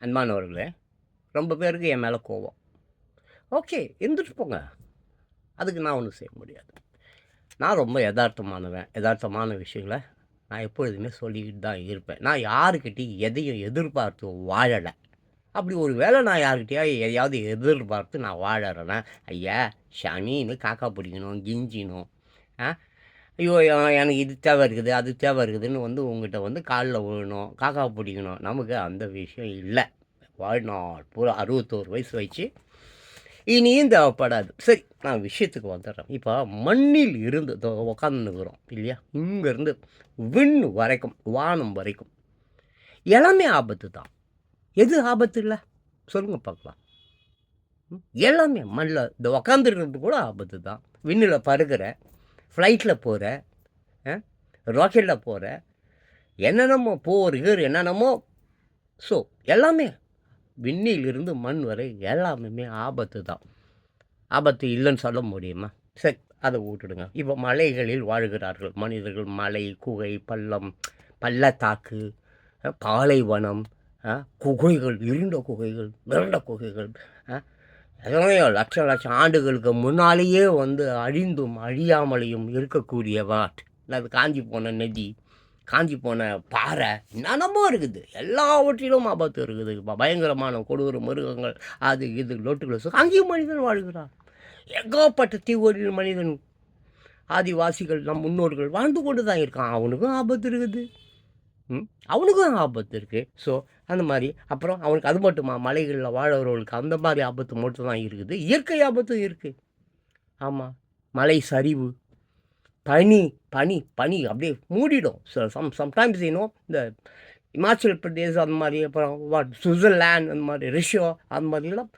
அன்பானவர்களே ரொம்ப பேருக்கு என் மேலே கோவம் ஓகே இருந்துட்டு போங்க. அதுக்கு நான் ஒன்றும் செய்ய முடியாது. நான் ரொம்ப யதார்த்தமானவன். யதார்த்தமான விஷயங்களை நான் எப்பொழுதுமே சொல்லிக்கிட்டு தான் இருப்பேன். நான் யாருக்கிட்டையும் எதையும் எதிர்பார்த்து வாழலை. அப்படி ஒரு வேளை நான் யாருக்கிட்டையா எதையாவது எதிர்பார்த்து நான் வாழறேன்னா ஐயா சனின்னு காக்கா பிடிக்கணும் கிஞ்சினும் ஆ ஐயோ எனக்கு இது தேவை இருக்குது அது தேவை இருக்குதுன்னு வந்து உங்ககிட்ட வந்து காலில் விழணும் காக்கா பிடிக்கணும். நமக்கு அந்த விஷயம் இல்லை. வாழ்நாள் பூரா அறுபத்தோரு வயசு வச்சு இனியும் தேவைப்படாது. சரி நான் விஷயத்துக்கு வந்துடுறேன். இப்போ மண்ணில் இருந்து உக்காந்துக்கிறோம் இல்லையா? இங்கேருந்து விண் வரைக்கும் வானம் வரைக்கும். எல்லாமே ஆபத்து தான் எது ஆபத்து இல்லை? சொல்லுங்கள் பார்க்கலாம். எல்லாமே மண்ணில் இந்த உக்காந்துருக்கிறது கூட ஆபத்து தான் விண்ணில் பருகிற ஃப்ளைட்டில் போகிற ராக்கெட்டில் போகிற என்னென்னமோ போர் கீர் என்னென்னமோ ஸோ எல்லாமே. விண்ணிலிருந்து மண் வரை எல்லாமே ஆபத்து தான். ஆபத்து இல்லைன்னு சொல்ல முடியுமா? சரி அதை விட்டுடுங்க. இப்போ மலைகளில் வாழ்கிறார்கள். மனிதர்கள் மலை குகை பள்ளம் பள்ளத்தாக்கு பாலைவனம் குகைகள் இருண்ட குகைகள் மிரண்ட குகைகள் அதனால லட்ச லட்சம் லட்சம் ஆண்டுகளுக்கு முன்னாலேயே வந்து அழிந்தும் அழியாமலையும் இருக்கக்கூடிய வாட் அது காஞ்சி போன நதி காஞ்சி போன பாறை என்னென்னமோ இருக்குது. எல்லாவற்றிலும் ஆபத்து இருக்குது. பயங்கரமான கொடூர மிருகங்கள் அது இது லொட்டுகள் அங்கேயும் மனிதன் வாழ்கிறான். எங்கோப்பட்ட தீவொழியில் மனிதன் ஆதிவாசிகள் நம் முன்னோர்கள் வாழ்ந்து கொண்டு தான் இருக்கான். அவனுக்கும் ஆபத்து இருக்குது. ம்? அவனுக்கும் ஆபத்து இருக்குது ஸோ அந்த மாதிரி. அப்புறம் அவனுக்கு அது மட்டுமா? மலைகளில் வாழ்கிறவர்களுக்கு அந்த மாதிரி ஆபத்து மட்டும் தான் இருக்குது. இயற்கை ஆபத்தும் இருக்குது ஆமாம் மலை சரிவு. பனி பனி பனி அப்படியே மூடிடும். சம் சம்டைம்ஸ் இன்னும் இந்த இமாச்சல் பிரதேஷ் அந்த மாதிரி அப்புறம் வாட் சுவிட்சர்லேண்ட் அந்த மாதிரி ரஷ்யா அந்த மாதிரிலாம்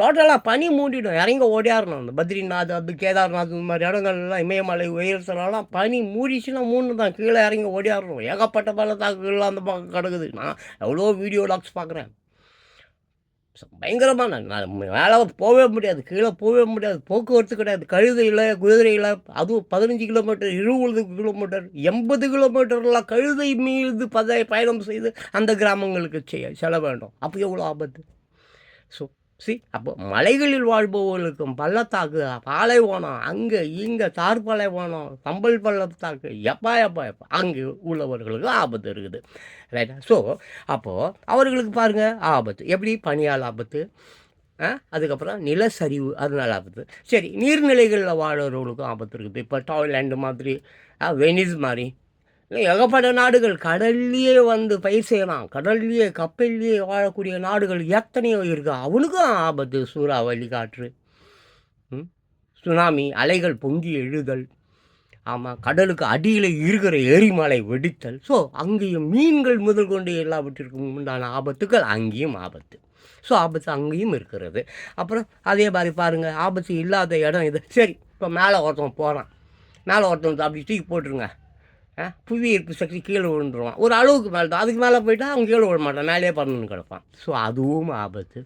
டோட்டலாக பனி மூடிடும். இறங்க ஓடியாரணும் அந்த பத்ரிநாத் அது கேதார்நாத் இந்த மாதிரி இடங்கள்லாம் இமயமலை உயரத்துலலாம் பனி மூடிச்சுன்னா மூணு தான். கீழே இறங்கி ஓடியாரணும் ஏகப்பட்ட பள்ளத்தாக்குகள்லாம் அந்த பக்கம் கிடக்குது. நான் எவ்வளோ வீடியோ லாக்ஸ் பார்க்குறேன். பயங்கரமாக நான் மேலே போகவே முடியாது. கீழே போகவே முடியாது. போக்குவரத்து கிடையாது. கழுதையில் குதிரையில் அதுவும் பதினஞ்சு கிலோமீட்டர் இருபது கிலோமீட்டர் எண்பது கிலோமீட்டர்லாம் கழுதை மீது பத பயணம் செய்து அந்த கிராமங்களுக்கு செய்ய செல்ல வேண்டும். அப்போ எவ்வளோ ஆபத்து? ஸோ சி அப்போ மலைகளில் வாழ்பவர்களுக்கும் பள்ளத்தாக்கு பாலைவனம் அங்கே இங்கே தார் பாலைவனம் கம்பல் பள்ளத்தாக்கு எப்பா எப்பா எப்பா அங்கே உள்ளவர்களுக்கு ஆபத்து இருக்குது. ரைட்டா ஸோ அப்போது அவர்களுக்கு பாருங்கள் ஆபத்து. எப்படி? பனியால் ஆபத்து. அதுக்கப்புறம் நிலச்சரிவு அதனால ஆபத்து. சரி நீர்நிலைகளில் வாழ்கிறவர்களுக்கும் ஆபத்து இருக்குது. இப்போ டாய்லாண்டு மாதிரி வெனிஸ் மாதிரி. ஏகப்பட்ட நாடுகள் கடல்லையே வந்து பயிர் செய்யலாம். கடல்லையே கப்பல்லையே வாழக்கூடிய நாடுகள் எத்தனையோ இருக்கு. அவனுக்கும் ஆபத்து. சூறாவளி காற்று ம்? சுனாமி அலைகள் பொங்கி எழுதல். ஆமாம் கடலுக்கு அடியில் இருக்கிற எரிமலை வெடித்தல். ஸோ அங்கேயும் மீன்கள் முதல் கொண்டு எல்லாவற்றிற்கும் உண்டான ஆபத்துக்கள் அங்கேயும் ஆபத்து. ஸோ ஆபத்து அங்கேயும் இருக்கிறது. அப்புறம் அதே மாதிரி பாருங்கள் ஆபத்து இல்லாத இடம் இது. சரி இப்போ மேலே ஒருத்தன் போகிறான் மேலே ஒருத்தன் அப்படி தூக்கி போட்டுருங்க. புவி ஈர்ப்பு சக்தி கீழே விழுந்துருவான். ஒரு அளவுக்கு மேலே தான். அதுக்கு மேலே போயிட்டால் அவன் கீழே விழ மாட்டான். மேலே பறந்துன்னு கிடப்பான். ஸோ அதுவும் ஆபத்து.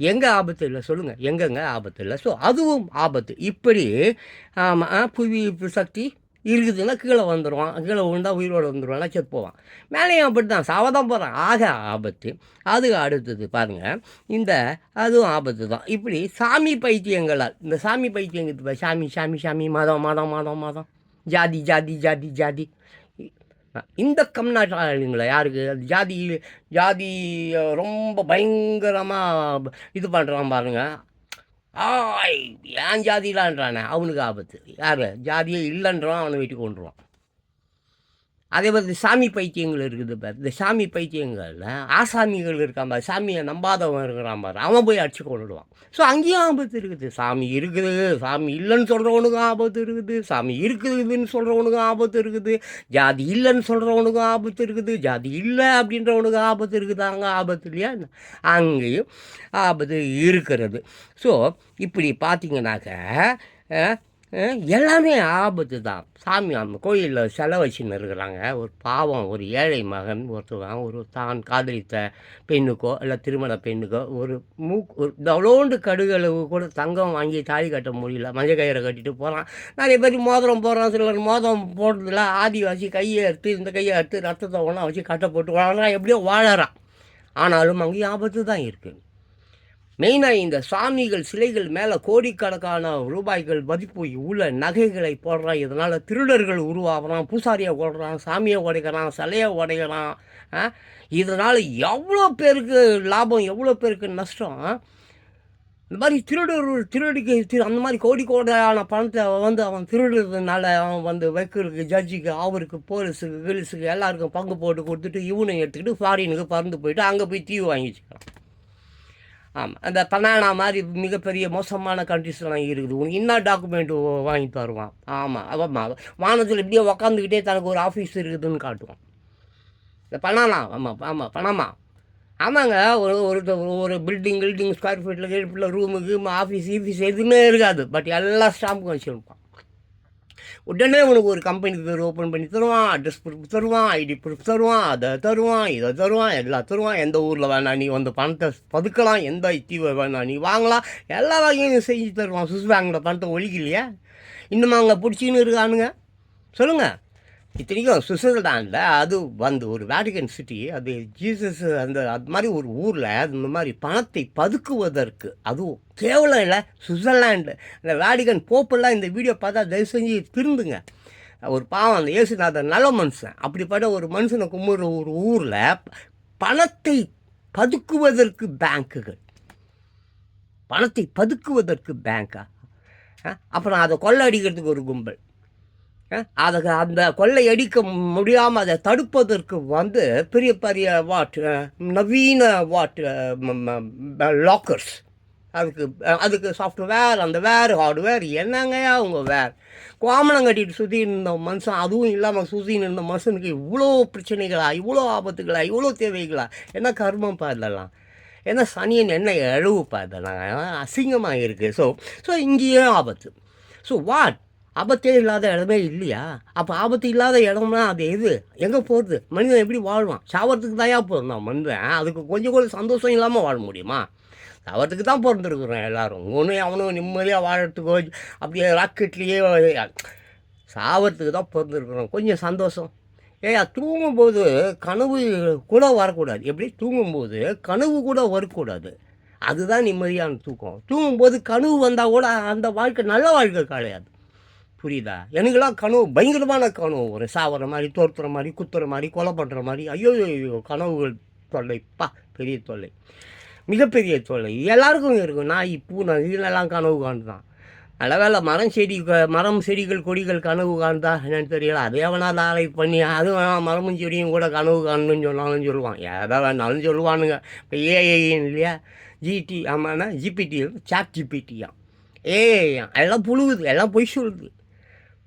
எங்கே ஆபத்து இல்லை? சொல்லுங்கள் எங்கெங்க ஆபத்து இல்லை? ஸோ அதுவும் ஆபத்து. இப்படி ஆமாம் புவி ஈர்ப்பு சக்தி இருக்குதுன்னா கீழே வந்துடுவான் கீழே விழுந்தால் உயிரோடு வந்துடுவான் செத்து போவான். மேலேயும் அப்படி தான் சாவதான் போகிறான் ஆக ஆபத்து. அது அடுத்தது பாருங்கள் இந்த அதுவும் ஆபத்து தான். இப்படி சாமி பைத்தியங்களால். இந்த சாமி பைத்தியங்கிறது சாமி சாமி சாமி மதம் மதம் மதம் மதம். ஜாதி ஜாதி ஜாதி ஜாதி. இந்த கம்நாட்டு யாருக்கு? ஜாதி ஜாதி ரொம்ப பயங்கரமாக இது பண்ணுறான் பாருங்கள் ஆய் ஏன் ஜாதிலான்றானே அவனுக்கு ஆபத்து. யார்? ஜாதியே இல்லைன்றான் அவனை வெட்டி கொண்டுருவான். அதே மாதிரி சாமி பைத்தியங்கள் இருக்குது பார். இந்த சாமி பைத்தியங்களில் ஆசாமிகள் இருக்கான் பார். சாமியை நம்பாதவன் இருக்கிறான் பாரு. அவன் போய் அடிச்சு கொண்டுடுவான் ஸோ அங்கேயும் ஆபத்து இருக்குது. சாமி இருக்குது. சாமி இல்லைன்னு சொல்கிறவனுக்கும் ஆபத்து இருக்குது. சாமி இருக்குதுன்னு சொல்கிறவனுக்கும் ஆபத்து இருக்குது. ஜாதி இல்லைன்னு சொல்கிறவனுக்கும் ஆபத்து இருக்குது. ஜாதி இல்லை அப்படின்றவனுக்கும் ஆபத்து இருக்குது. அங்கே ஆபத்து இல்லையா? அங்கேயும் ஆபத்து இருக்கிறது. ஸோ இப்படி பார்த்தீங்கன்னாக்க எல்லாமே ஆபத்து தான். சாமி அம்மா கோயிலில் சிலை வச்சுன்னு இருக்கிறாங்க. ஒரு பாவம் ஒரு ஏழை மகன் ஒருத்தவன் ஒரு தான் காதலித்த பெண்ணுக்கோ இல்லை திருமண பெண்ணுக்கோ ஒரு மூக் ஒரு தவளோண்டு கடுகளவு கூட தங்கம் வாங்கி தாலி கட்ட முடியல. மஞ்சள் கயிறை கட்டிட்டு போகிறான் நிறைய பேர் மோதிரம் போடுறான். சிலர் மோதிரம் போடுறதுல ஆதிவாசி கையை எடுத்து இந்த கையை எடுத்து ரத்தத்தை ஒன்றா வச்சு கட்டை போட்டு வாழ்றான் எப்படியோ வாழறான். ஆனாலும் அங்கேயும் ஆபத்து தான் இருக்குது மெயினாக இந்த சாமிகள் சிலைகள் மேலே கோடிக்கணக்கான ரூபாய்கள் மதிப்பு உள்ள நகைகளை போடுறான். இதனால் திருடர்கள் உருவாகிறான். பூசாரியை ஓடுறான் சாமியை உடைக்கிறான் சிலையை உடைக்கிறான். இதனால் எவ்வளோ பேருக்கு லாபம் எவ்வளோ பேருக்கு நஷ்டம்? இந்த மாதிரி திருடர்கள் திருடிக்கு திரு அந்த மாதிரி கோடி கோடியான பணத்தை வந்து அவன் திருடுறதுனால அவன் வந்து வைக்கிறதுக்கு ஜட்ஜுக்கு அவருக்கு போலீஸுக்கு கிலீஸுக்கு எல்லாருக்கும் பங்கு போட்டு கொடுத்துட்டு இவனை எடுத்துக்கிட்டு ஃபாரினுக்கு பறந்து போயிட்டு அங்கே போய் தீவு வாங்கிச்சுக்கிறான். ஆமாம் அந்த பனானா மாதிரி மிகப்பெரிய மோசமான கண்ட்ரிஸ்லாம் இருக்குது. உனக்கு என்ன டாக்குமெண்ட் வாங்கி தருவான்? ஆமாம் ஆமாம் வானத்தில் இப்படியே உக்காந்துக்கிட்டே தனக்கு ஒரு ஆஃபீஸ் இருக்குதுன்னு காட்டுவான். இந்த பனானா ஆமாம் ஆமாம் பணமா. ஆமாங்க. ஒரு ஒரு ஒரு பில்டிங் கில்டிங் ஸ்கொயர் ஃபீட்டில் கீழ்ஃபீட்டில் ரூமுக்கு ஆஃபீஸ் ஈஃபீஸ் எதுவுமே இருக்காது. பட் எல்லா ஸ்டாம்புக்கும் வச்சுருப்பான். உடனே உனக்கு ஒரு கம்பெனி பேர் ஓப்பன் பண்ணி தருவான் அட்ரஸ் ப்ரூஃப் தருவான் ஐடி ப்ரூஃப் தருவான் அதை தருவான் இதை தருவான் எல்லாம் தருவான். எந்த ஊரில் வேணா நீ வந்து பணத்தை பதுக்கலாம் எந்த தீவை வேணா நீ வாங்கலாம். எல்லா வகையும் செஞ்சு தருவான். சுவிஸ் பேங்கில் பணத்தை ஒழிக்கலையா? இன்னும் அங்கே பிடிச்சின்னு இருக்கானுங்க. சொல்லுங்கள் இத்தனைக்கும் சுவிட்சர்லாண்டில் அது வந்து ஒரு வேட்டிகன் சிட்டி அது ஜீசஸ் அந்த அது மாதிரி ஒரு ஊரில் அந்த மாதிரி பணத்தை பதுக்குவதற்கு அதுவும் கேவலம் இல்லை சுவிட்சர்லாண்டு அந்த வேடிகன் போப்பெல்லாம் இந்த வீடியோ பார்த்தா தயவு செஞ்சு திருந்துங்க. ஒரு பாவம் அந்த இயேசுநாதன் நல்ல மனுஷன். அப்படிப்பட்ட ஒரு மனுஷனை கும்பிட்ற ஒரு ஊரில் பணத்தை பதுக்குவதற்கு பேங்க்குகள் பணத்தை பதுக்குவதற்கு பேங்க்கா அப்புறம் அதை கொள்ளடிக்கிறதுக்கு ஒரு கும்பல். அதை அந்த கொள்ளை அடிக்க முடியாமல் அதை தடுப்பதற்கு வந்து பெரிய பெரிய வாட் நவீன வாட் லாக்கர்ஸ் அதுக்கு அதுக்கு சாஃப்ட்வேர் அந்த வேர் ஹார்ட்வேர் என்னங்கய்யா அவங்க வேர்? கோமணம் கட்டிட்டு சுற்றி இருந்த மனுஷன் அதுவும் இல்லாமல் சுற்றின்னு இருந்த மனுஷனுக்கு இவ்வளோ பிரச்சனைகளா இவ்வளோ ஆபத்துகளா இவ்வளோ தேவைகளா? என்ன கர்மம்ப்பா இதெல்லாம்? என்ன சனியன் என்ன எழுவுப்பா இதெல்லாம்? அசிங்கமாக இருக்குது ஸோ ஸோ இங்கேயும் ஆபத்து. ஸோ வாட் ஆபத்தே இல்லாத இடமே இல்லையா? அப்போ ஆபத்து இல்லாத இடம்னா அது எது? எங்கே போகிறது மனிதன் எப்படி வாழ்வான்? சாவறதுக்கு தாயா பிறந்தான் மனிதன் அதுக்கு கொஞ்சம் கூட சந்தோஷம் இல்லாமல் வாழ முடியுமா? சாவறதுக்கு தான் பிறந்திருக்கிறோம் எல்லாரும். ஒன்றும் அவனும் நிம்மதியாக வாழறதுக்கோ அப்படியே ராக்கெட்லேயே சாவறதுக்கு தான் பிறந்திருக்கிறோம். கொஞ்சம் சந்தோஷம். ஏயா தூங்கும்போது கனவு கூட வரக்கூடாது. எப்படி? தூங்கும்போது கனவு கூட வரக்கூடாது. அதுதான் நிம்மதியான தூக்கம். தூங்கும்போது கனவு வந்தால் கூட அந்த வாழ்க்கை நல்ல வாழ்க்கை கிடையாது. புரியுதா? எனக்குலாம் கனவு பயங்கரமான கனவு. ஒரு சாவர மாதிரி தோற்றுற மாதிரி குத்துற மாதிரி கொலை பண்ணுற மாதிரி. ஐயோ ஐயோ கனவுகள் தொல்லைப்பா பெரிய தொல்லை. மிகப்பெரிய தொல்லை. எல்லாருக்கும் இருக்கும். நாய் பூனை இதெல்லாம் கனவு காண்டுதான் நல்ல வேலை மரம் செடி மரம் செடிகள் கொடிகள் கனவு காணுதா என்னன்னு தெரியல. அதே வேணால் ஆலை பண்ணி அது வேணா மரமும் செடியும் கூட கனவு காணுன்னு சொன்னாலும் சொல்லுவான். எதை வேணாலும் சொல்லுவானுங்க. இப்போ ஏஐ இல்லையா? ஜிடி ஆமாண்ணா ஜிபிடி சாட் ஜிபிடியா ஏஐயா எல்லாம் புழுகுது. எல்லாம் பொய் சொல்லுது.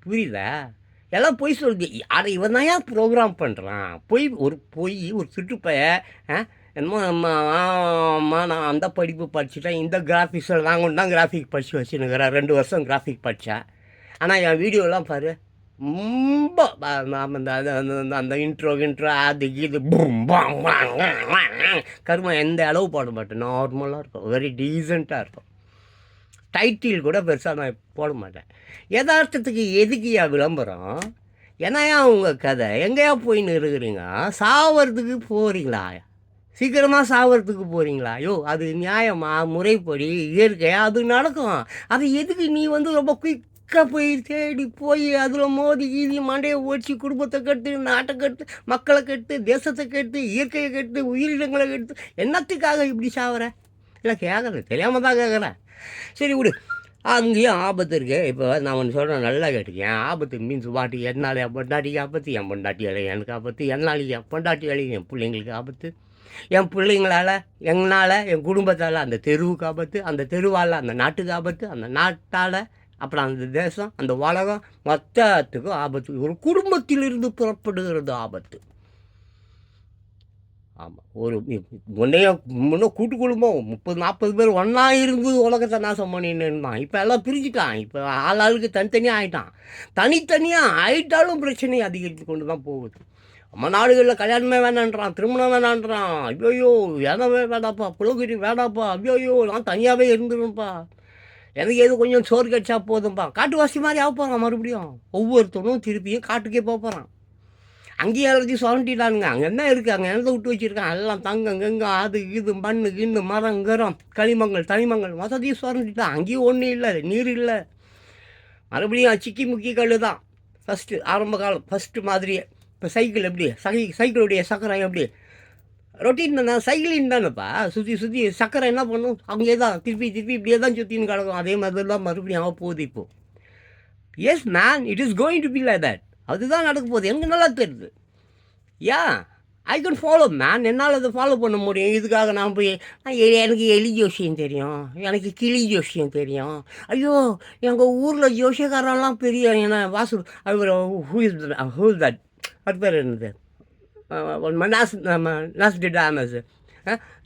புரியுதா? எல்லாம் பொய் சொல்லுது. அதை இவன் தான் ஏன் ப்ரோக்ராம் பண்ணுறான் பொய் ஒரு பொய் ஒரு சுற்றுப்பைய ஆ, என்னமோ நம்ம ஆமா நான் அந்த படிப்பு படிச்சுட்டேன் இந்த கிராஃபிக்ஸில் நான் கொண்டு தான் கிராஃபிக் படித்து வச்சுன்னுக்கிறேன். ரெண்டு வருஷம் கிராஃபிக் படித்தேன் ஆனால் என் வீடியோலாம் பாரு ரொம்ப ப- இந்த அந்த- அந்த- அந்த இன்ட்ரோ இன்ட்ரோ அது இது பூம் பாம் எந்த அளவு போட மாட்டேன். நார்மலாக இருக்கும். வெரி டீசெண்டாக இருக்கும். டைட்டில் கூட பெருசாக நான் போட மாட்டேன். யதார்த்தத்துக்கு எதுக்குயா விளம்பரம்? என்னையா உங்கள் கதை? எங்கேயா போயின்னு இருக்கிறீங்க சாவறதுக்கு போகிறீங்களா சீக்கிரமாக சாவறதுக்கு போகிறீங்களா ஐயோ அது நியாயமா? முறைப்படி இயற்கையாக அது நடக்கும். அது எதுக்கு நீ வந்து ரொம்ப குயிக்காக போய் தேடி போய் அதில் மோதி கீதி மண்டையை ஓடிச்சு குடும்பத்தை கட்டு நாட்டை கட்டு மக்களை கட்டு தேசத்தை கட்டு இயற்கையை கட்டு உயிரினங்களை கட்டு என்னத்துக்காக இப்படி சாவற? இல்லை கேட்குறேன் தெரியாமல் தான் கேட்குறேன் சரி விடு. அங்கேயும் ஆபத்து இருக்கு. இப்போ நான் ஒன்று சொல்கிறேன் நல்லா கேட்டுக்கேன் ஆபத்து மீன்ஸ் பாட்டி என்னால் என் பொண்டாட்டிக்கு ஆபத்து என் பொண்டாட்டி வேலை எனக்கு ஆபத்து என்னால் என் பொண்டாட்டி வேலை என் பிள்ளைங்களுக்கு ஆபத்து. என் பிள்ளைங்களால் எங்களால் என் குடும்பத்தால் அந்த தெருவுக்கு ஆபத்து அந்த தெருவால் அந்த நாட்டுக்கு ஆபத்து அந்த நாட்டால் அப்புறம் அந்த தேசம் அந்த உலகம் மொத்தத்துக்கும் ஆபத்து. ஒரு குடும்பத்திலிருந்து புறப்படுகிறது ஆபத்து. ஆமாம் ஒரு முன்னைய முன்னே கூட்டு குடும்பம் முப்பது நாற்பது பேர் ஒன்றா இருந்து உலகத்தை நாசம் பண்ணின்னு இருந்தான் இப்போ எல்லாம் பிரிஞ்சுட்டான். இப்போ ஆள் ஆளுக்கு தனித்தனியாக ஆகிட்டான் தனித்தனியாக ஆயிட்டாலும் பிரச்சனை அதிகரித்து கொண்டு தான் போகுது. நம்ம நாடுகளில் கல்யாணமே வேணான்றான் திருமணம் வேணான்றான். ஐயோயோ வேணவே வேணாப்பா புலகுரி வேணாப்பா. ஐயோயோ நான் தனியாகவே இருந்துருப்பா எனக்கு எது கொஞ்சம் சோறு கடிச்சா போதும்பா. காட்டுவாசி மாதிரி ஆக போகிறான் மறுபடியும். ஒவ்வொருத்தனும் திருப்பியும் காட்டுக்கே போகிறான் அங்கேயும் எல்லாத்தையும் சுரண்டிட்டானுங்க அங்கே என்ன இருக்குது அங்கே என்னத்தை விட்டு வச்சுருக்காங்க எல்லாம் தங்கம் கங்கம் அது இது மண்ணு கிண்ணு மரம் கரம் களிமங்கள் தனிமங்கள் மொத்தத்தையும் சுரண்டிட்டான் அங்கேயும் ஒன்றும் இல்லை நீர் இல்லை. மறுபடியும் சிக்கி முக்கி கல் தான் ஃபஸ்ட்டு ஆரம்ப காலம் ஃபஸ்ட்டு மாதிரியே. இப்போ சைக்கிள் எப்படி? சை சைக்கிளுடைய சக்கரம் எப்படி? ரொட்டீன் தானே? சைக்கிளின் தானேப்பா. சுற்றி சுற்றி சக்கரை என்ன பண்ணும்? அங்கே தான் திருப்பி திருப்பி இப்படியே தான் சுற்றின்னு கிடக்கும். அதே மாதிரி தான் மறுபடியும் ஆக போகுது இப்போது yes man it is going to be like that அதுதான் நடக்க போகுது. எனக்கு நல்லா தெரியுது. Yeah I can follow man என்னால் அதை ஃபாலோ பண்ண முடியும். இதுக்காக நான் போய் எ- எனக்கு எலி ஜோசியம் தெரியும். எனக்கு கிளி ஜோசியம் தெரியும். ஐயோ எங்கள் ஊரில் ஜோசியக்காரெல்லாம் பெரிய என்ன வாசு அவர் ஹூ இஸ் ஹூ தட் அது பேர் என்னது? நாஸ் நம்ம நாஸ்டிடாமஸ்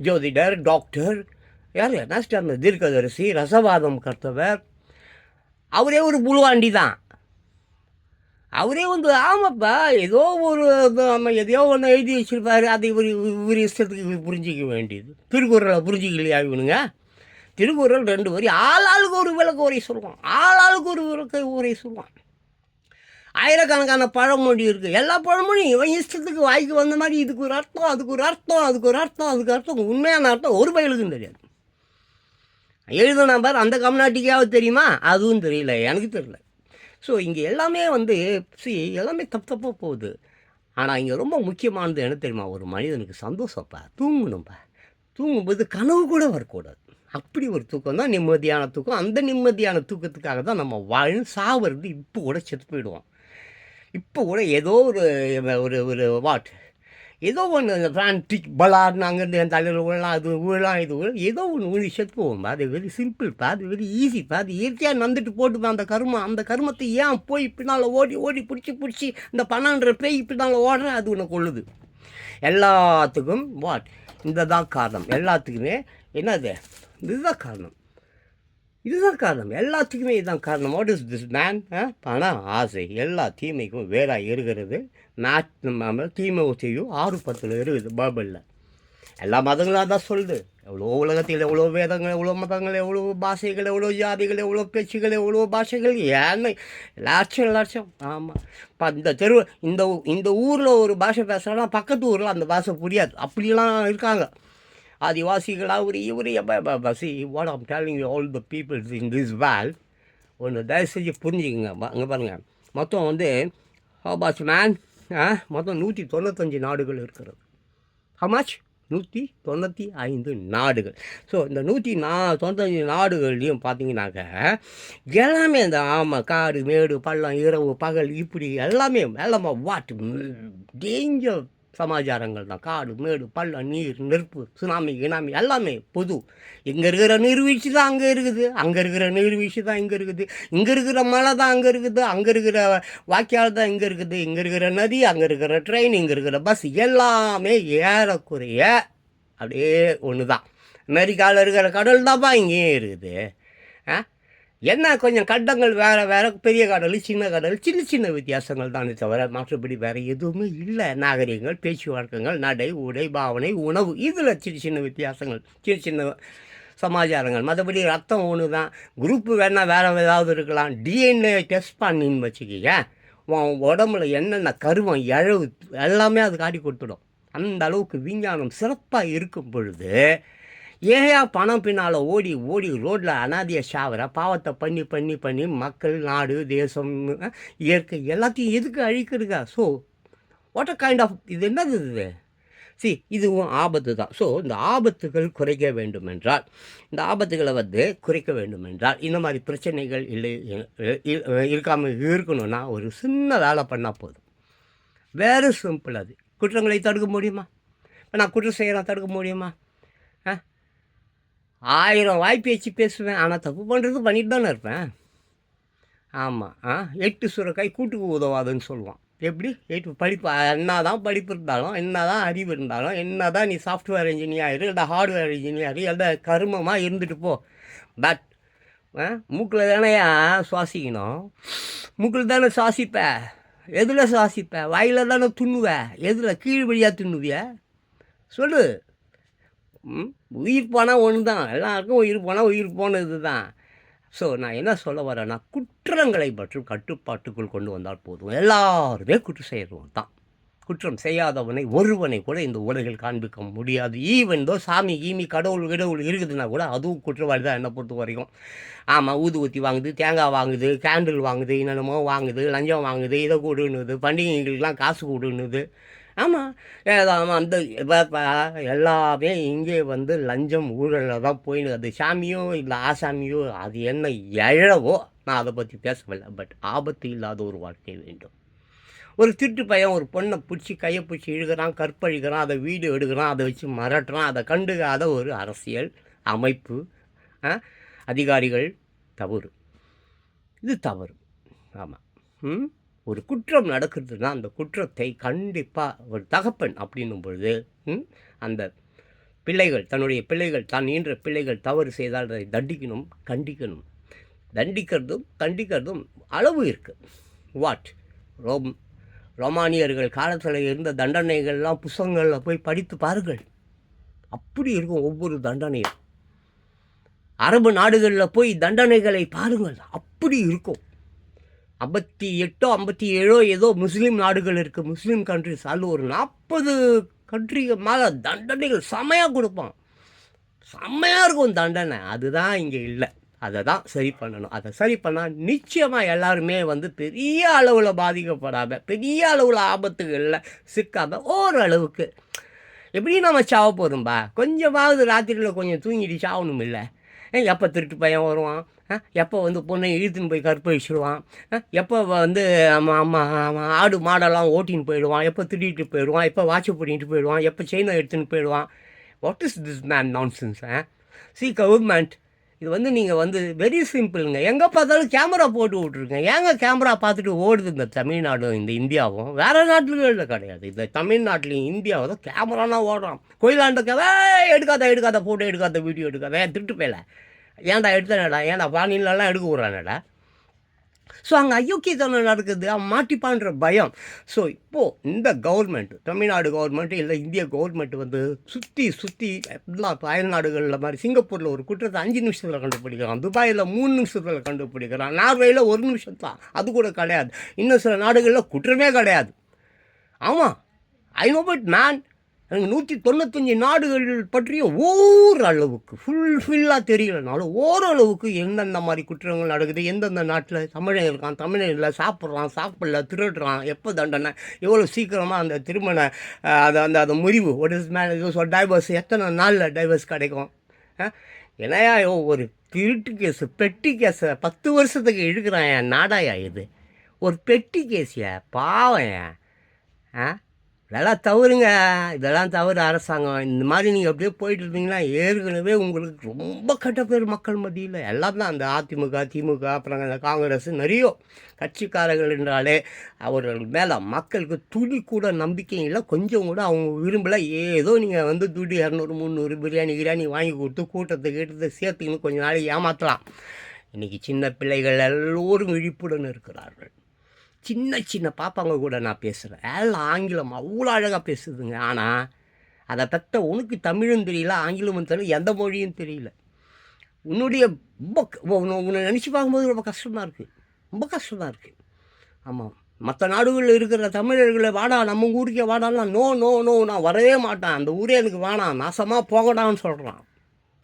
ஜோதிடர் டாக்டர் யார் நாஸ்டாமஸ் தீர்க்கதரிசி ரசவாதம் கர்த்தவர். அவரே ஒரு புழுவாண்டி தான். அவரே வந்து ஆமாப்பா ஏதோ ஒரு நம்ம எதையோ ஒன்று எழுதி வச்சிருப்பாரு. அதை இவர் இவர் இஷ்டத்துக்கு புரிஞ்சிக்க வேண்டியது. திருக்குறளை புரிஞ்சிக்கலையா இவனுங்க? திருக்குறள் ரெண்டு வரி. ஆளாளுக்கு ஒரு விளக்க உரை சொல்லுவான். ஆளாளுக்கு ஒரு விளக்க உரை சொல்லுவான். ஆயிரக்கணக்கான பழமொழி இருக்குது எல்லா பழமொழியும் இவன் இஷ்டத்துக்கு வாய்க்கு வந்த மாதிரி இதுக்கு ஒரு அர்த்தம் அதுக்கு ஒரு அர்த்தம் அதுக்கு ஒரு அர்த்தம் அதுக்கு அர்த்தம். உண்மையான அர்த்தம் ஒரு பயலுக்கும் தெரியாது. எழுதுனா பார் அந்த கம்நாட்டிக்காவது தெரியுமா? அதுவும் தெரியல. எனக்கு தெரியல. ஸோ இங்கே எல்லாமே வந்து சி எல்லாமே தப்பு தப்பாக போகுது. ஆனால் இங்கே ரொம்ப முக்கியமானது என்ன தெரியுமா? ஒரு மனிதனுக்கு சந்தோஷப்பா தூங்கணும்ப்பா தூங்கும்போது கனவு கூட வரக்கூடாது. அப்படி ஒரு தூக்கம் தான் நிம்மதியான தூக்கம். அந்த நிம்மதியான தூக்கத்துக்காக தான் நம்ம வாழ்ந்து சாவறது இப்போ கூட செத்து போயிடுவோம். இப்போ கூட ஏதோ ஒரு ஒரு ஒரு வாட் ஏதோ ஒன்று இந்த பிளான்டிக் பலார்னு அங்கேருந்து என் தலையில் ஊழலாம் அது ஊழலாம் இது விழலாம் ஏதோ ஒன்று ஊழி செத்துவோம் பா அது வெரி சிம்பிள்ப்பா அது வெரி ஈஸிப்பா அது இயற்கையாக நந்துட்டு போட்டுப்பா அந்த கருமம் அந்த கருமத்தை ஏன் போய் பின்னால் ஓடி ஓடி பிடிச்சி பிடிச்சி இந்த பன்னெண்டு பேய் பின்னால் ஓடுறேன் அது உனக்கு கொள்ளுது எல்லாத்துக்கும் வாட் இந்த தான் காரணம். எல்லாத்துக்குமே என்னது? இதுதான் காரணம். இதுதான் காரணம். எல்லாத்துக்குமே இதுதான் காரணம். வாட் இஸ் திஸ் மேன் பணம் ஆசை. எல்லா தீமைக்கும் வேறாக இருக்கிறது மேத் நம்ம தீமை ஆறு பத்தில் இருக்குது பைபிளில். எல்லா மதங்களாக தான் சொல்லுது. எவ்வளோ உலகத்தில் எவ்வளோ வேதங்கள் எவ்வளோ மதங்கள் எவ்வளோ பாஷைகள் எவ்வளோ ஜாதிகள் எவ்வளோ பேச்சுகள் எவ்வளோ பாஷைகள் ஏன்னு லட்சம் லட்சம் ஆமாம் இப்போ இந்த தெரு இந்த ஊ- இந்த ஊரில் ஒரு பாஷை பேசுகிறோன்னா பக்கத்து ஊரில் அந்த பாஷை புரியாது. அப்படிலாம் இருக்காங்க. ஆதிவாசிகளாக ஒரு இவர் பசி what am telling all the peoples in this world ஒன்று தயவு செஞ்சு புரிஞ்சுக்கங்க. அங்கே பாருங்கள் மொத்தம் வந்து ஹாபாஸ் மேன் மொத்தம் நூற்றி தொண்ணூத்தஞ்சு நாடுகள் இருக்கிறது. ஹமாச் நூற்றி தொண்ணூற்றி ஐந்து நாடுகள். ஸோ இந்த நூற்றி நா தொண்ணூத்தஞ்சு நாடுகள்லையும் பார்த்தீங்கன்னாக்க எல்லாமே இந்த ஆமாம் காடு மேடு பள்ளம் இரவு பகல் இப்படி எல்லாமே எல்லாமே வாட் டேஞ்சர் சமாச்சாரங்கள் தான். காடு மேடு பள்ளம் நீர் நெருப்பு சுனாமி கினாமி எல்லாமே பொது. இங்கே இருக்கிற நீர்வீழ்ச்சி தான் அங்கே இருக்குது. அங்கே இருக்கிற நீர்வீழ்ச்சி தான் இங்கே இருக்குது. இங்கே இருக்கிற மலை தான் அங்கே இருக்குது. அங்கே இருக்கிற வாய்க்கால் தான் இங்கே இருக்குது. இங்கே இருக்கிற நதி அங்கே இருக்கிற ட்ரெயின் இங்கே இருக்கிற பஸ் எல்லாமே ஏறக்குறைய அப்படியே ஒன்று தான் அமெரிக்காவில் இருக்கிற கடல் தான்ப்பா இங்கேயும் இருக்குது. ஆ? என்ன கொஞ்சம் கட்டங்கள் வேறு வேறு பெரிய கடல் சின்ன கடல் சின்ன சின்ன வித்தியாசங்கள் தானே தவிர மற்றபடி வேறு எதுவுமே இல்லை. நாகரிகங்கள் பேச்சு வழக்கங்கள் நடை உடை பாவனை உணவு இதில் சின்ன சின்ன வித்தியாசங்கள் சின்ன சின்ன சமாச்சாரங்கள். மற்றபடி ரத்தம் ஒன்று தான் குரூப்பு வேணால் வேறு ஏதாவது இருக்கலாம். டிஎன்ஏ டெஸ்ட் பண்ணின்னு வச்சுக்கிங்க. உன் உடம்புல என்னென்ன கருவம் இழவு எல்லாமே அது காட்டி கொடுத்துடும். அந்த அளவுக்கு விஞ்ஞானம் சிறப்பாக இருக்கும் பொழுது ஏயா பணம் பின்னால் ஓடி ஓடி ரோட்டில் அனாதிய சாவர பாவத்தை பண்ணி பண்ணி பண்ணி மக்கள் நாடு தேசம் இயற்கை எல்லாத்தையும் எதுக்கு அழிக்கிறதுக்கா? So what a kind of இது என்னது இது? சி இதுவும் ஆபத்து தான். ஸோ இந்த ஆபத்துகள் குறைக்க வேண்டும் என்றால் இந்த ஆபத்துகளை வந்து குறைக்க வேண்டும் என்றால் இந்த மாதிரி பிரச்சனைகள் இல்லை இருக்காமல் இருக்கணும்னா ஒரு சின்ன வேலை பண்ணால் போதும். வேறு சிம்பிள் அது. குற்றங்களை தடுக்க முடியுமா? இப்போ நான் குற்றம் செய்கிறேன் தடுக்க முடியுமா? ஆயிரம் வாய்ப்பு வச்சு பேசுவேன் ஆனால் தப்பு பண்ணுறது பண்ணிட்டு தானே இருப்பேன். ஆமாம் ஆ எட்டு சுரக்காய் கூட்டுக்கு உதவாதுன்னு சொல்லுவான். எப்படி? எட்டு படிப்பு என்ன தான் படிப்பு இருந்தாலும் என்ன தான் அறிவு இருந்தாலும் என்ன தான் நீ சாஃப்ட்வேர் இன்ஜினியர் இல்லை ஹார்ட்வேர் இன்ஜினியர் இல்லை கருமமாக இருந்துட்டு போ. பட் மூக்கில் தானேயா சுவாசிக்கணும்? மூக்கில் தானே சுவாசிப்ப? எதில் சுவாசிப்ப? வாயில் தானே துண்ணுவ? எதில்? கீழ் வழியாக துண்ணுவிய? சொல்லு. உயிர் போனால் ஒன்று தான் எல்லாருக்கும் உயிர் போனால் உயிர் போனது தான் ஸோ நான் என்ன சொல்ல வரேன்னா குற்றங்களை பற்றி கட்டுப்பாட்டுக்குள் கொண்டு வந்தால் போதும். எல்லாருமே குற்றம் செய்கிறவங்க தான் குற்றம் செய்யாதவனை ஒருவனை கூட இந்த உலகில் காண்பிக்க முடியாது. ஈவன் தோ சாமி கீமி கடவுள் கடவுள் இருக்குதுன்னா கூட அதுவும் குற்றவாளி தான் என்னை பொறுத்த வரைக்கும். ஆமாம் ஊதுவத்தி வாங்குது தேங்காய் வாங்குது கேண்டில் வாங்குது என்னென்னமோ வாங்குது லஞ்சம் வாங்குது இதை கொடுன்னுது பண்டிகைகளுக்கெல்லாம் காசு கொடுன்னுது. ஆமாம் ஏதாம் அந்த எல்லாமே இங்கே வந்து லஞ்சம் ஊழலில் தான் போயின்னு அது சாமியோ இல்லை ஆசாமியோ அது என்ன எழவோ நான் அதை பற்றி பேசவில்லை. பட் ஆபத்து இல்லாத ஒரு வாழ்க்கை வேண்டும். ஒரு திருட்டு பையன் ஒரு பொண்ணை பிடிச்சி கையை பிடிச்சி இழுக்கிறான் கற்பழிக்கிறான் அதை வீடியோ எடுக்கிறான் அதை வச்சு மிரட்டுறான் அதை கண்டுக்காத ஒரு அரசியல் அமைப்பு அதிகாரிகள் தவறு. இது தவறு. ஆமாம் ம்? ஒரு குற்றம் நடக்கிறதுனா அந்த குற்றத்தை கண்டிப்பாக ஒரு தகப்பன் அப்படின்னும் பொழுது ம், அந்த பிள்ளைகள் தன்னுடைய பிள்ளைகள் தான் ஈன்ற பிள்ளைகள் தவறு செய்தால் அதை தண்டிக்கணும் கண்டிக்கணும். தண்டிக்கிறதும் கண்டிக்கிறதும் அளவு இருக்குது வாட் ரோம் ரோமானியர்கள் காலத்தில் இருந்த தண்டனைகள்லாம் புஸ்தகங்களில் போய் படித்து பாருங்கள். அப்படி இருக்கும் ஒவ்வொரு தண்டனையும். அரபு நாடுகளில் போய் தண்டனைகளை பாருங்கள். அப்படி இருக்கும். ஐம்பத்தி எட்டோ ஐம்பத்தி ஏழோ ஏதோ முஸ்லீம் நாடுகள் இருக்குது முஸ்லீம் கண்ட்ரிஸ் அதில் ஒரு நாற்பது கண்ட்ரிக்கு மேலே தண்டனைகள் செமையாக கொடுப்பான். செம்மையாக இருக்கும் தண்டனை. அதுதான் இங்கே இல்லை. அதை தான் சரி பண்ணணும். அதை சரி பண்ணால் நிச்சயமாக எல்லாருமே வந்து பெரிய அளவில் பாதிக்கப்படாமல் பெரிய அளவில் ஆபத்துகளில் சிக்காமல் ஓரளவுக்கு. எப்படி நம்ம சாவ போகிறோம்பா கொஞ்சமாவது ராத்திரியில் கொஞ்சம் தூங்கிட்டு சாவணும் இல்லை எப்போ திருட்டு பையன் வருவான்? எப்போ வந்து பொண்ணை இழுத்துன்னு போய் கற்பழிச்சிடுவான் எப்போ வந்து ஆடு மாடெல்லாம் ஓட்டின்னு போயிடுவான்? எப்போ திருடிட்டு போயிடுவான்? எப்போ வாட்ச் பண்ணிட்டு போயிடுவான்? எப்போ செயினை எடுத்துன்னு போயிடுவான்? What is this man nonsense see government இது வந்து நீங்கள் வந்து வெரி சிம்பிளுங்க எங்கே பார்த்தாலும் கேமரா போட்டு விட்ருங்க ஏங்க கேமரா பார்த்துட்டு ஓடுது இந்த தமிழ்நாடும் இந்த இந்தியாவும்? வேறு நாட்டுகளில் கிடையாது. இந்த தமிழ்நாட்டிலையும் இந்தியாவை தான் கேமரானா ஓடுறான். கோயிலாண்டக்கவே எடுக்காத எடுக்காத ஃபோட்டோ எடுக்காத வீடியோ எடுக்காத. திருட்டு போயில ஏன்டா எடுத்தனடா? ஏன்டா வானிலெல்லாம் எடுக்க விட்றானடா ஸோ அங்கே அயோக்கியத்தனம் நடக்குது. அவன் மாட்டிப்பான்ற பயம். ஸோ இப்போது இந்த கவர்மெண்ட் தமிழ்நாடு கவர்மெண்ட் இல்லை இந்திய கவர்மெண்ட் வந்து சுற்றி சுற்றி எல்லா அயல்நாடுகளில் மாதிரி சிங்கப்பூரில் ஒரு குற்றத்தை அஞ்சு நிமிஷத்தில் கண்டுபிடிக்கிறான். துபாயில் மூணு நிமிஷத்தில் கண்டுபிடிக்கிறான். நார்வேயில் ஒரு நிமிஷம் தான் அது கூட கிடையாது. இன்னும் சில நாடுகளில் குற்றமே கிடையாது. ஆமாம் ஐ நோ பட் மேன் நூற்றி தொண்ணூத்தஞ்சு நாடுகள் பற்றியும் ஓரளவுக்கு ஃபுல்ஃபில்லாக தெரியலனாலும் ஓரளவுக்கு எந்தெந்த மாதிரி குற்றங்கள் நடக்குது எந்தெந்த நாட்டில் தமிழன் இருக்கான் தமிழன் இல்லை சாப்பிட்றான் சாப்பிடல திருடுறான் எப்போ தண்டனை எவ்வளோ சீக்கிரமாக அந்த திருமண அதை அது அந்த அந்த முறிவு ஒரு மேலே டைவர்ஸ் எத்தனை நாளில் டைவர்ஸ் கிடைக்கும்? அஹ், என்னையா ஒரு திருட்டு கேஸு பெட்டி கேஸை பத்து வருஷத்துக்கு இழுக்கிறான் என் நாடாயா இது? ஒரு பெட்டி கேஸியா பாவம் ஆ இதெல்லாம் தவறுங்க. இதெல்லாம் தவறு அரசாங்கம். இந்த மாதிரி நீங்கள் அப்படியே போயிட்டு இருந்தீங்கன்னா ஏற்கனவே உங்களுக்கு ரொம்ப கெட்ட பேர் மக்கள் மத்தியில். எல்லாம் தான் அந்த அதிமுக திமுக அப்புறம் அந்த காங்கிரஸ் நிறைய கட்சிக்காரர்கள் என்றாலே அவர்கள் மேலே மக்களுக்கு துளி கூட நம்பிக்கை இல்லை. கொஞ்சம் கூட அவங்க விரும்பல. ஏதோ நீங்கள் வந்து துடி இரநூறு முந்நூறு பிரியாணி கிரியாணி வாங்கி கொடுத்து கூட்டத்தை கீட்டத்தை சேர்த்துக்கின்னு கொஞ்ச நாளைக்கு ஏமாற்றலாம் இன்றைக்கி சின்ன பிள்ளைகள் எல்லோரும் விழிப்புடன் இருக்கிறார்கள். சின்ன சின்ன பாப்பாங்க கூட நான் பேசுகிறேன் எல்லாம் ஆங்கிலம் அவ்வளோ அழகாக பேசுதுங்க. ஆனால் அதை பெற்ற உனக்கு தமிழும் தெரியல ஆங்கிலமும் தெரியல எந்த மொழியும் தெரியல. உன்னுடைய ரொம்ப உன்னை உன்னை நினச்சி பார்க்கும்போது ரொம்ப கஷ்டமாக இருக்குது ரொம்ப கஷ்டமாக இருக்குது ஆமாம் மற்ற நாடுகளில் இருக்கிற தமிழர்களை வாடா நம்ம ஊருக்கே வாடான்னா நோ நோ நோ நான் வரவே மாட்டேன். அந்த ஊரே எனக்கு வேணாம். நாசமாக போகடான்னு சொல்கிறான்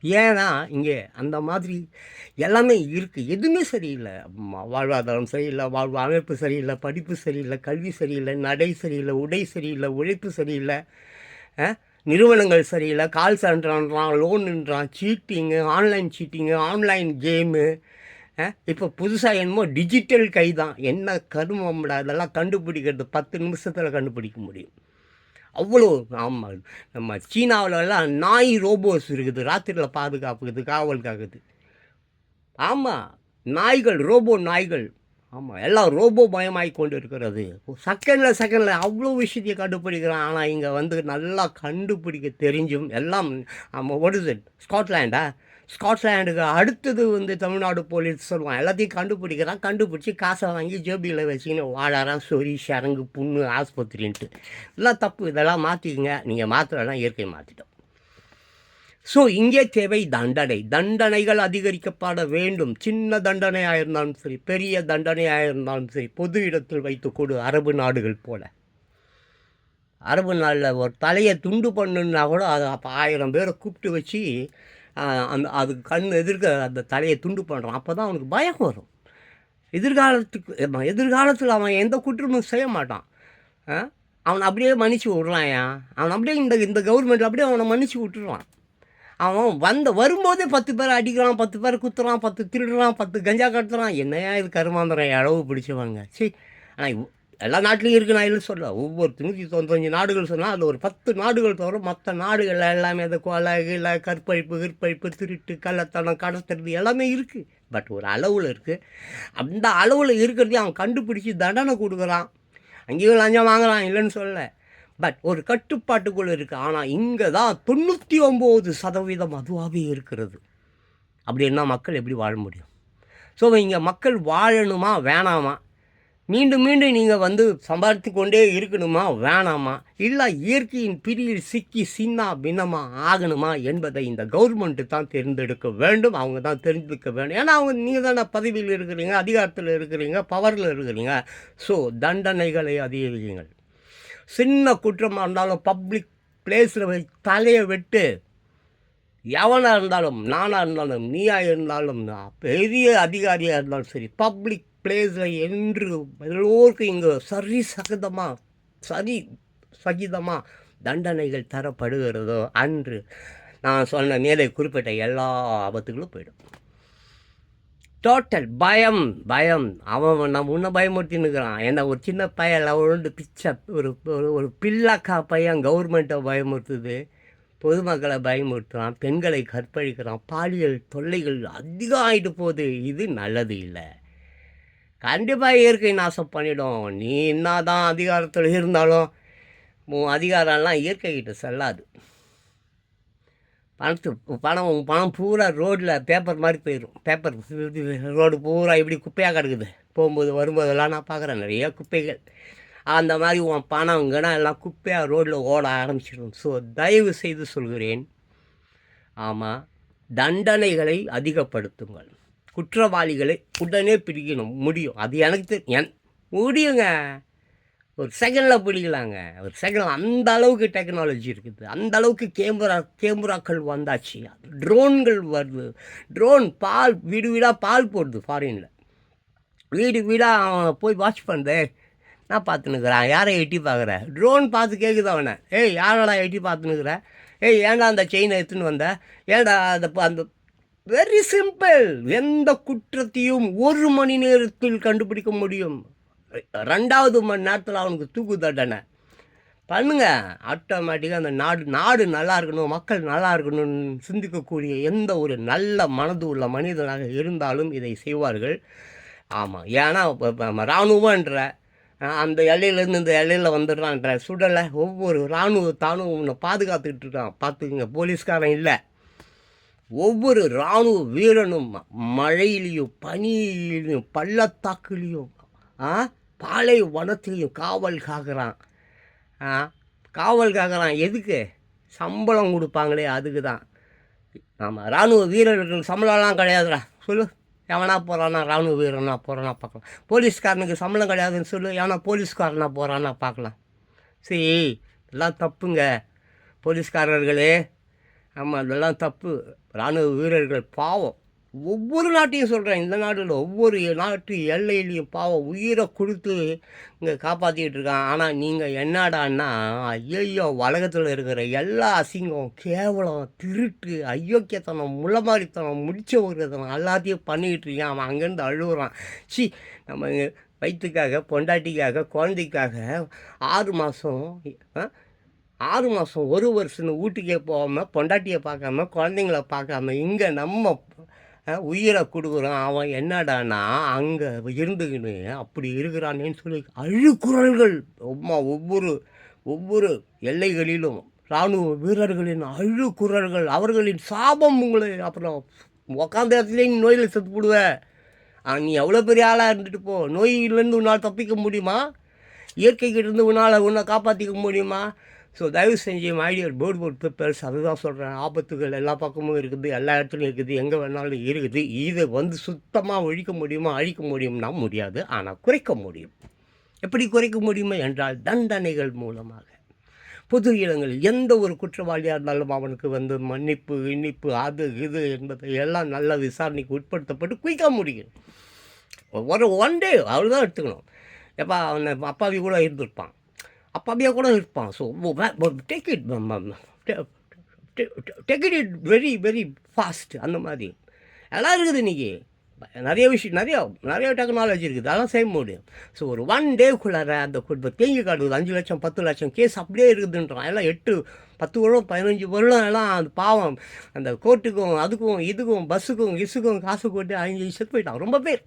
ஏன்னா இங்கே அந்த மாதிரி எல்லாமே இருக்குது எதுவுமே சரியில்லை. வாழ்வாதாரம் சரியில்லை வாழ்வு அமைப்பு சரியில்லை படிப்பு சரியில்லை கல்வி சரியில்லை நடை சரியில்லை உடை சரியில்லை உழைப்பு சரியில்லை நிறுவனங்கள் சரியில்லை கால் சென்டர்ன்றான் லோனுன்றான் cheating online cheating online game இப்போ புதுசாக என்னமோ டிஜிட்டல் கை தான் என்ன கருமம்டா இதெல்லாம் கண்டுபிடிக்கிறது. பத்து நிமிஷத்தில் கண்டுபிடிக்க முடியும். அவ்வளோ ஆமாம் நம்ம சீனாவுலலாம் நாய் ரோபோஸ் இருக்குது. ராத்திரியில் பாதுகாப்புக்குது காவல் காக்குது ஆமாம் நாய்கள் ரோபோ நாய்கள். ஆமாம் எல்லாம் ரோபோ பயமாகி கொண்டு இருக்கிறது செகண்டில் செகண்டில் அவ்வளோ விஷயத்தையை கண்டுபிடிக்கிறான். ஆனால் இங்கே வந்து நல்லா கண்டுபிடிக்க தெரிஞ்சும் எல்லாம் ஆமாம் ஒடுது ஸ்காட்லாண்டா ஸ்காட்லாண்டுக்கு அடுத்தது வந்து தமிழ்நாடு போலீஸ் சொல்லுவான் எல்லாத்தையும் கண்டுபிடிக்கிறான். கண்டுபிடிச்சி காசை வாங்கி ஜேபியில் வச்சுக்கின்னு வாழறான். சொறி சரங்கு புண்ணு ஆஸ்பத்திரின்ட்டு. இதெல்லாம் தப்பு. இதெல்லாம் மாற்றிக்குங்க நீங்கள் மாற்றலைன்னா இயற்கை மாற்றிட்டோம் ஸோ இங்கே தேவை தண்டனை. தண்டனைகள் அதிகரிக்கப்பட வேண்டும். சின்ன தண்டனையாக இருந்தாலும் சரி பெரிய தண்டனையாக இருந்தாலும் சரி பொது இடத்தில் வைத்து கொடு அரபு நாடுகள் போல. அரபு நாளில் ஒரு தலையை துண்டு பண்ணுன்னா கூட அது அப்போ ஆயிரம் பேரை கூப்பிட்டு வச்சு அந்த அது கண் எதிர்க்க அந்த தலையை துண்டு பண்ணுறான் அப்போ தான் அவனுக்கு பயம் வரும். எதிர்காலத்துக்கு எதிர்காலத்தில் அவன் எந்த குற்றமும் செய்ய மாட்டான். ஆ? அவனை அப்படியே மன்னிச்சு விட்றான்யா அவன் அப்படியே இந்த இந்த கவர்மெண்ட் அப்படியே அவனை மன்னிச்சு விட்டுறான். அவன் வந்த வரும்போதே பத்து பேர் அடிக்கிறான் பத்து பேர் குத்துறான் பத்து திருடுறான் பத்து கஞ்சா கட்டுறான் என்னையா இது கருமாந்திரம் அளவு பிடிச்சவங்க? சரி ஆனால் எல்லா நாட்டிலையும் இருக்கு நான் இல்லை சொல்ல ஒவ்வொரு நூற்றி தொண்ணூத்தஞ்சு நாடுகள் சொன்னால் அதில் ஒரு பத்து நாடுகள் தவிர மற்ற நாடுகள் எல்லாமே அந்த கொலை கீழே கற்பழிப்பு கற்பழிப்பு திருட்டு கள்ளத்தனம் கடத்துறது எல்லாமே இருக்குது பட் ஒரு அளவில் இருக்குது அந்த அளவில் இருக்கிறதையும் அவன் கண்டுபிடிச்சி தண்டனை கொடுக்குறான். அங்கேயும் லஞ்சம் வாங்குறான் இல்லைன்னு சொல்ல பட் ஒரு கட்டுப்பாட்டுக்குள்ளே இருக்குது ஆனால் இங்கே தான் தொண்ணூற்றி ஒம்பது சதவீதம் அதுவாகவே இருக்கிறது. அப்படின்னா மக்கள் எப்படி வாழ முடியும்? ஸோ இங்கே மக்கள் வாழணுமா வேணாமா? மீண்டும் மீண்டும் நீங்கள் வந்து சம்பாதித்து கொண்டே இருக்கணுமா? வேணாமா? இல்லை இயற்கையின் பிரியில் சிக்கி சின்னா பின்னமாக ஆகணுமா என்பதை இந்த கவர்மெண்ட்டு தான் தேர்ந்தெடுக்க வேண்டும். அவங்க தான் தெரிஞ்சுக்க வேண்டும். ஏன்னா அவங்க நீங்கள் தானே பதவியில் இருக்கிறீங்க அதிகாரத்தில் இருக்கிறீங்க பவரில் இருக்கிறீங்க. ஸோ தண்டனைகளை அதிகரிக்குங்கள் சின்ன குற்றமாக இருந்தாலும் பப்ளிக் பிளேஸில் போய் தலையை வெட்டு எவனாக இருந்தாலும் நானாக இருந்தாலும் நீயாக இருந்தாலும் பெரிய அதிகாரியாக இருந்தாலும் சரி பப்ளிக் பிளேஸில் என்று எல்லோருக்கும் இங்கே சரி சகிதமாக சரி சகிதமாக தண்டனைகள் தரப்படுகிறதோ அன்று நான் சொன்ன மேலே குறிப்பிட்ட எல்லா ஆபத்துகளும் போயிடும். டோட்டல் பயம் பயம். அவன் நம்ம முன்ன பயமுறுத்தின்னுக்கிறான் என்ன ஒரு சின்ன பையன் லவண்டு பிச்சை ஒரு ஒரு ஒரு பில்லாக்கா பையன் கவர்மெண்ட்டை பயமுறுத்துது. பொதுமக்களை பயமுறுத்துறான் பெண்களை கற்பழிக்கிறான் பாலியல் தொல்லைகள் அதிகம் ஆகிட்டு போகுது. இது நல்லது இல்லை. கண்டிப்பாக இயற்கை நாசம் பண்ணிடும். நீ என்ன தான் அதிகாரத்தில் இருந்தாலும் உன் அதிகாரம்லாம் இயற்கைக்கிட்ட செல்லாது. பணத்து பணம் உன் பணம் பூரா ரோட்டில் பேப்பர் மாதிரி போயிடும். பேப்பர் ரோடு பூரா இப்படி குப்பையாக கிடக்குது. போகும்போது வரும்போதெல்லாம் நான் பார்க்குறேன். நிறைய குப்பைகள். அந்த மாதிரி உன் பணம் கிணம் எல்லாம் குப்பையாக ரோட்டில் ஓட ஆரம்பிச்சிடும். ஸோ தயவு செய்து சொல்கிறேன். ஆமாம் தண்டனைகளை அதிகப்படுத்துங்கள். குற்றவாளிகளை உடனே பிடிக்கணும். முடியும். அது எனக்கு என் முடியுங்க. ஒரு செகண்டில் பிடிக்கலாங்க ஒரு செகண்ட் அந்த அளவுக்கு டெக்னாலஜி இருக்குது. அந்த அளவுக்கு கேமரா கேமராக்கள் வந்தாச்சு. ட்ரோன்கள் வருது. ட்ரோன் பால் வீடு வீடாக பால் போடுது ஃபாரினில் வீடு வீடாக அவன் போய் வாட்ச் பண்ணுறேன் நான் பார்த்துனுக்குறேன் யாரை எட்டி பார்க்குற? ட்ரோன் பார்த்து கேட்குது அவனை. ஏய் யாரடா எட்டி பார்த்துன்னுக்குற? ஏய் ஏன்டா அந்த செயினை எடுத்துன்னு வந்த? ஏன்டா அந்த அந்த வெரி சிம்பிள் எந்த குற்றத்தையும் ஒரு மணி நேரத்தில் கண்டுபிடிக்க முடியும். ரெண்டாவது மணி நேரத்தில் அவனுக்கு தூக்கு தண்டனை. பண்ணுங்க. ஆட்டோமேட்டிக்காக அந்த நாடு நாடு நல்லா இருக்கணும் மக்கள் நல்லா இருக்கணும்னு சிந்திக்கக்கூடிய எந்த ஒரு நல்ல மனது உள்ள மனிதனாக இருந்தாலும் இதை செய்வார்கள். ஆமாம் ஏன்னா இப்ப- இராணுவன்ற அந்த எல்லையிலேருந்து இந்த எல்லையில் வந்துடுறான்ற சுடலை ஒவ்வொரு இராணுவ தானும் உன்னை பாதுகாத்துக்கிட்டு இருக்கான். பார்த்துக்குங்க போலீஸ்காரன் இல்லை. ஒவ்வொரு இராணுவ வீரனும் மழையிலையும் பனியிலையும் பள்ளத்தாக்குலேயும் ஆ பாலை வனத்துலேயும் காவல் காக்குறான். ஆ காவல் காக்குறான். எதுக்கு? சம்பளம் கொடுப்பாங்களே அதுக்கு தான் ஆமாம் இராணுவ வீரர்கள் சம்பளம்லாம் கிடையாதுடா. சொல்லு. எவனா போகிறானா ராணுவ வீரனா போகிறானா பார்க்கலாம். போலீஸ்காரனுக்கு சம்பளம் கிடையாதுன்னு சொல்லு எவனா போலீஸ்காரனா போகிறானா பார்க்கலாம். சரி இதெல்லாம் தப்புங்க. போலீஸ்காரர்களே ஆமாம் இதெல்லாம் தப்பு. இராணுவ வீரர்கள் பாவம். ஒவ்வொரு நாட்டையும் சொல்கிறேன் இந்த நாட்டில் ஒவ்வொரு நாட்டு எல்லையிலையும் பாவம் உயிரை கொடுத்து இங்கே காப்பாற்றிக்கிட்டு இருக்கான். ஆனால் நீங்கள் என்னடான்னா ஐயோ உலகத்தில் இருக்கிற எல்லா அசிங்கம் கேவலம் திருட்டு ஐயோக்கியத்தனம் முள்ளமாரித்தனம் முடிச்ச ஒருத்தனம் எல்லாத்தையும் பண்ணிக்கிட்டு இருக்கான். அவன் அங்கேருந்து அழுகுறான். சி நம்ம வயிற்றுக்காக பொண்டாட்டிக்காக குழந்தைக்காக ஆறு மாதம் ஆறு மாதம் ஒரு வருஷம் வீட்டுக்கே போகாமல் பொண்டாட்டியை பார்க்காம குழந்தைங்கள பார்க்காம இங்கே நம்ம உயிரை கொடுக்குறான். அவன் என்னடானா அங்கே இருந்துக்கின்னு அப்படி இருக்கிறானேன்னு சொல்லி அழுக்குரல்கள் அம்மா ஒவ்வொரு ஒவ்வொரு எல்லைகளிலும் இராணுவ வீரர்களின் அழுக்குரல்கள் அவர்களின் சாபம் உங்களை அப்புறம் உக்காந்த இடத்துலையும் நீ நோயில் செத்து போடுவேன் நீ எவ்வளோ பெரிய ஆளாக இருந்துட்டு போ. நோயிலேருந்து உன்னால் தப்பிக்க முடியுமா? இயற்கைக்கிட்டேருந்து உன்னால் உன்னை காப்பாற்றிக்க முடியுமா? ஸோ தயவு செஞ்சு மைடியர் போர்டு போர்ட் பீப்பிள்ஸ் அதுதான் சொல்கிறேன் ஆபத்துகள் எல்லா பக்கமும் இருக்குது எல்லா இடத்துலையும் இருக்குது. எங்கே வேணாலும் இருக்குது. இதை வந்து சுத்தமாக ஒழிக்க முடியுமா அழிக்க முடியும்னா முடியாது. ஆனால் குறைக்க முடியும். எப்படி குறைக்க முடியுமா என்றால் தண்டனைகள் மூலமாக. பொது இடங்களில் எந்த ஒரு குற்றவாளியாக இருந்தாலும் அவனுக்கு வந்து மன்னிப்பு இனிப்பு அது இது என்பதை எல்லாம் நல்ல விசாரணைக்கு உட்படுத்தப்பட்டு குயிக்காக முடியும். ஒரு ஒன் டே அவ்வளோதான் தான் எடுத்துக்கணும். எப்போ அவனை அப்பாவி கூட இருந்திருப்பான். அப்பாவியாக கூட இருப்பான் so take it take it it very very fast அந்த மாதிரி எல்லாம் இருக்குது இன்றைக்கி நிறைய விஷயம் நிறையா நிறைய டெக்னாலஜி இருக்குது அதெல்லாம் செய்ய முடியும் ஸோ ஒரு ஒன் டேக்குள்ளார அந்த குடும்ப தேங்கி காட்டுது அஞ்சு லட்சம் பத்து லட்சம் கேஸ் அப்படியே இருக்குதுன்றான் எல்லாம் எட்டு பத்து வருடம் பதினஞ்சு வருடம் எல்லாம் அந்த பாவம் அந்த கோர்ட்டுக்கும் அதுக்கும் இதுக்கும் பஸ்ஸுக்கும் கிஸ்ஸுக்கும் காசு போட்டு அஞ்சு செத்து போயிட்டான் ரொம்ப பேர்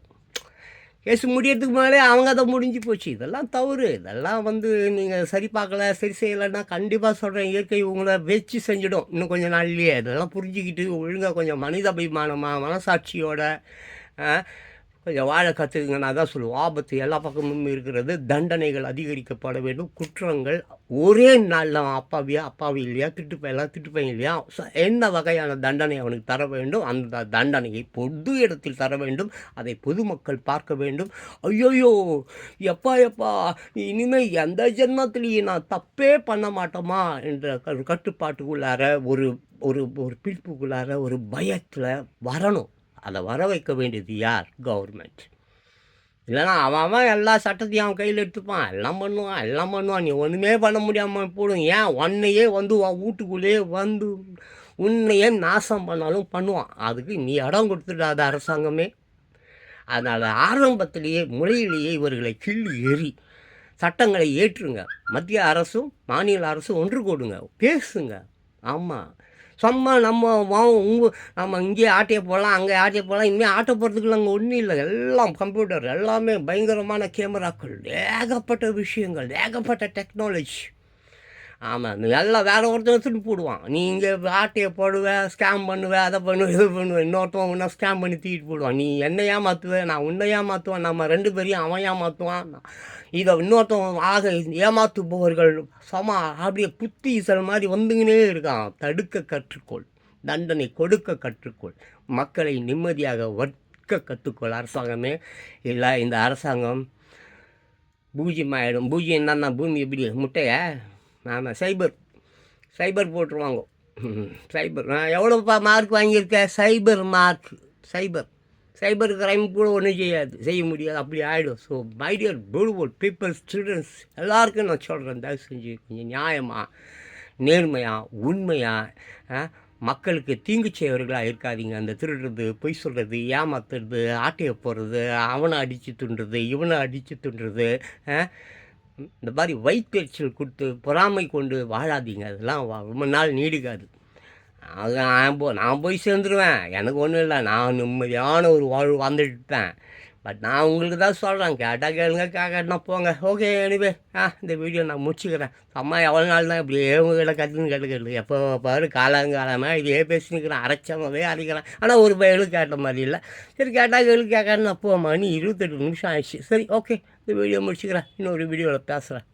கேஸ் முடியறதுக்கு முன்னாலே அவங்க அதை முடிஞ்சு போச்சு. இதெல்லாம் தவறு. இதெல்லாம் வந்து நீங்கள் சரி பார்க்கல சரி செய்யலைன்னா கண்டிப்பாக சொல்கிறேன் இயற்கை உங்களை வச்சு செஞ்சிடும் இன்னும் கொஞ்சம் நாள்லையே. இதெல்லாம் புரிஞ்சுக்கிட்டு ஒழுங்காக கொஞ்சம் மனிதாபிமானமாக மனசாட்சியோட கொஞ்சம் வாழ கற்றுக்குங்க நான் தான் சொல்லுவேன் ஆபத்து எல்லா பக்கமும் இருக்கிறது. தண்டனைகள் அதிகரிக்கப்பட வேண்டும். குற்றங்கள் ஒரே நாளில் அப்பாவியா அப்பாவி இல்லையா திட்டுப்பையெல்லாம் திட்டுப்பையன் இல்லையா? ச- என்ன வகையான தண்டனை அவனுக்கு தர வேண்டும்? அந்த தண்டனையை பொது இடத்தில் தர வேண்டும். அதை பொதுமக்கள் பார்க்க வேண்டும். ஐயோயோ எப்பா எப்பா இனிமேல் எந்த ஜென்மத்திலேயே நான் தப்பே பண்ண மாட்டோமா? என்ற கட்டுப்பாட்டுக்குள்ளார ஒரு ஒரு ஒரு பிடிப்புக்குள்ளார ஒரு பயத்தில் வரணும். அதை வர வைக்க வேண்டியது யார்? கவர்மெண்ட் இல்லைன்னா அவன் அவன் எல்லா சட்டத்தையும் அவன் கையில் எடுத்துப்பான். எல்லாம் பண்ணுவான் எல்லாம் பண்ணுவான். நீ ஒன்றுமே பண்ண முடியாமல் போடும் ஏன் உன்னையே வந்து உன் வீட்டுக்குள்ளேயே வந்து உன்னையே நாசம் பண்ணாலும் பண்ணுவான். அதுக்கு நீ இடம் கொடுத்துடாத அரசாங்கமே. அதனால் ஆரம்பத்திலேயே முறையிலேயே இவர்களை கிள்ளி எறி சட்டங்களை ஏற்றுங்க. மத்திய அரசும் மாநில அரசும் ஒன்று கூடுங்க. பேசுங்க. ஆமாம் சும்மா நம்ம உங்க நம்ம இங்கே ஆட்டையை போடலாம் அங்கே ஆட்டையை போடலாம் இனிமேல் ஆட்டை போகிறதுக்குள்ள அங்கே ஒன்றும் இல்லை. எல்லாம் கம்ப்யூட்டர் எல்லாமே பயங்கரமான கேமராக்கள் ஏகப்பட்ட விஷயங்கள் ஏகப்பட்ட டெக்னாலஜி ஆமாம் நல்லா எல்லாம் வேற ஒருத்தன் போடுவான். நீ இங்கே ஆட்டையை போடுவ ஸ்கேம் பண்ணுவ அதை பண்ணுவேன் இது பண்ணுவேன் இன்னொருத்தவன் ஒன்றா ஸ்கேம் பண்ணி தூக்கிட்டு போடுவான். நீ என்னை ஏமாற்றுவேன் நான் உன்னை ஏமாற்றுவேன் நம்ம ரெண்டு பேரையும் அவன் ஏமாற்றுவான் இதை இன்னொருத்தவன் ஆக ஏமாற்றுபவர்கள் சம அப்படியே குத்தி சில மாதிரி வந்துங்கனே இருக்கான். தடுக்க கற்றுக்கொள் தண்டனை கொடுக்க கற்றுக்கொள் மக்களை நிம்மதியாக வர்க்க கற்றுக்கொள். அரசாங்கமே இல்லை இந்த அரசாங்கம் பூஜ்யம் ஆகிடும் பூஜ்யம் என்னன்னா பூமி எப்படி முட்டையை? ஆமாம் சைபர். சைபர் போட்டுருவாங்க. சைபர். நான் எவ்வளோப்பா மார்க் வாங்கியிருக்கேன் சைபர் மார்க் சைபர். சைபர் கிரைம் கூட ஒன்றும் செய்யாது. செய்ய முடியாது. அப்படி ஆகிடும் so my dear beautiful people students எல்லாருக்கும் நான் சொல்கிறேன் தயவு செஞ்சு கொஞ்சம் நியாயமாக நேர்மையாக உண்மையாக மக்களுக்கு தீங்கு செய்யவர்களாக இருக்காதீங்க. அந்த திருடுறது பொய் சொல்கிறது ஏமாத்துறது ஆட்டையை போடுறது அவனை அடித்து துண்டுறது இவனை அடித்து துண்டுறது ஆ? இந்த மாதிரி வயிற்றுச்சல் கொடுத்து பொறாமை கொண்டு வாழாதீங்க. அதெல்லாம் ரொம்ப நாள் நீடிக்காது. அது நான் போ நான் போய் சேர்ந்துருவேன். எனக்கு ஒன்றும் இல்லை. நான் நிம்மதியான ஒரு வாழ்வு வாழ்ந்துட்டு இருப்பேன். பட் நான் உங்களுக்கு தான் சொல்கிறேன் கேட்டால் கேளுங்க கேட்கனா போங்க. ஓகே எனிவே ஆ இந்த வீடியோ நான் முடிச்சுக்கிறேன். அம்மா எவ்வளோ நாள் தான் இப்படியே உங்ககிட்ட கற்றுன்னு கேட்டுக்கிறது எப்போ பாரு காலங்காலமாக இதே பேசினுக்கிறேன். அரைச்சமாவே அரைக்கிறேன் ஆனால் ஒரு பயலும் கேட்ட மாதிரி இல்லை. சரி கேட்டால் கேளு கேட்கறேன்னு அப்போ மணி இருபத்தெட்டு நிமிஷம் ஆயிடுச்சு. சரி ஓகே இந்த வீடியோ முடிச்சுக்கிறேன். இன்னொரு வீடியோவில் பேசுகிறேன்